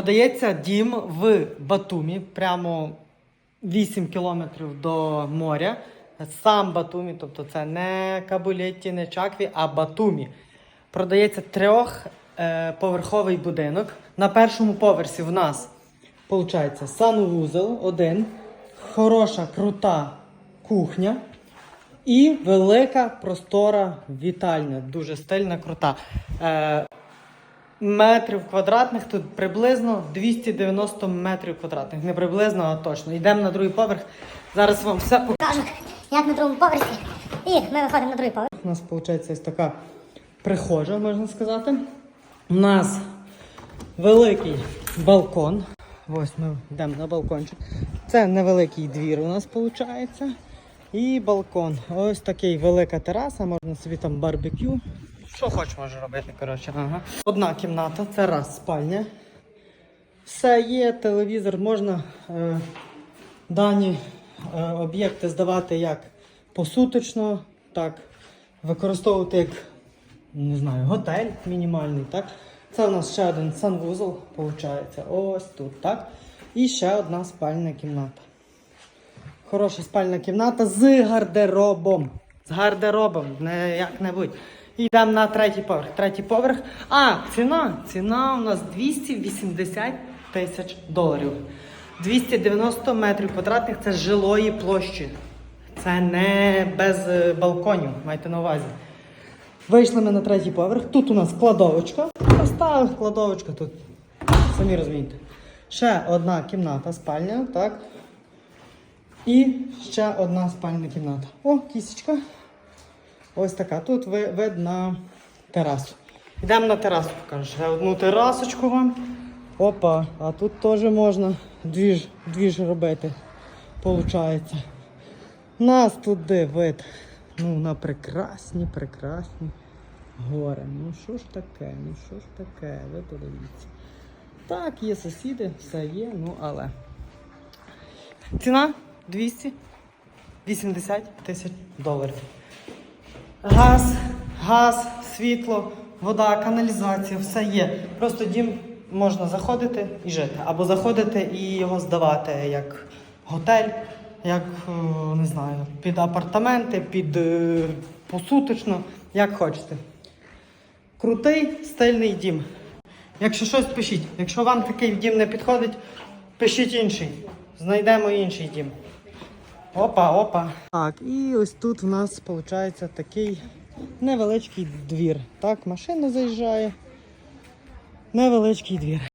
Продається дім в Батумі, прямо 8 кілометрів до моря. Сам Батумі, тобто це не Кабулетті, не Чакві, а Батумі. Продається трьохповерховий будинок. На першому поверсі в нас виходить санвузол один, хороша, крута кухня і велика простора вітальня. Дуже стильна, крута. Метрів квадратних тут приблизно 290 метрів квадратних. Не приблизно, а точно. Йдемо на другий поверх. Зараз вам все покажу. Як на другому поверсі. І ми виходимо на другий поверх. У нас виходить ось така прихожа, можна сказати. У нас великий балкон. Ось ми йдемо на балкончик. Це невеликий двір у нас виходить. І балкон. Ось такий велика тераса, можна собі там барбекю. Що хочеш може робити, коротше. Ага. Одна кімната, це раз спальня. Все є, телевізор, можна е, дані е, об'єкти здавати як посуточно, так використовувати як не знаю, готель мінімальний. так. Це у нас ще один санвузол, виходить, ось тут, так. І ще одна спальна кімната. Хороша спальна кімната з гардеробом. З гардеробом, не як-небудь. Йдемо на третій поверх. Третій поверх. А, ціна. Ціна у нас 280 тисяч доларів. 290 метрів квадратних це жилої площі. Це не без е, балконів, майте на увазі. Вийшли ми на третій поверх. Тут у нас кладовочка. Поставив кладовочка тут. Самі розумієте. Ще одна кімната, спальня, так. І ще одна спальна кімната. О, кісечка. Ось така. Тут вид на терасу. Йдемо на терасу, покажу. Ще одну терасочку вам. Опа, а тут теж можна двіж, двіж робити. Получається. Нас туди вид. Ну, на прекрасні, прекрасні гори. Ну що ж таке, ну що ж таке, ви подивіться. Так, є сусіди, все є, ну але. Ціна 280 тисяч доларів. Газ, газ, світло, вода, каналізація, все є. Просто дім можна заходити і жити. Або заходити і його здавати як готель, як е, не знаю, під апартаменти, під е, посуточно, як хочете. Крутий стильний дім. Якщо щось пишіть. Якщо вам такий дім не підходить, пишіть інший. Знайдемо інший дім. Опа, опа. Так, і ось тут у нас виходить такий невеличкий двір. Так, машина заїжджає. Невеличкий двір.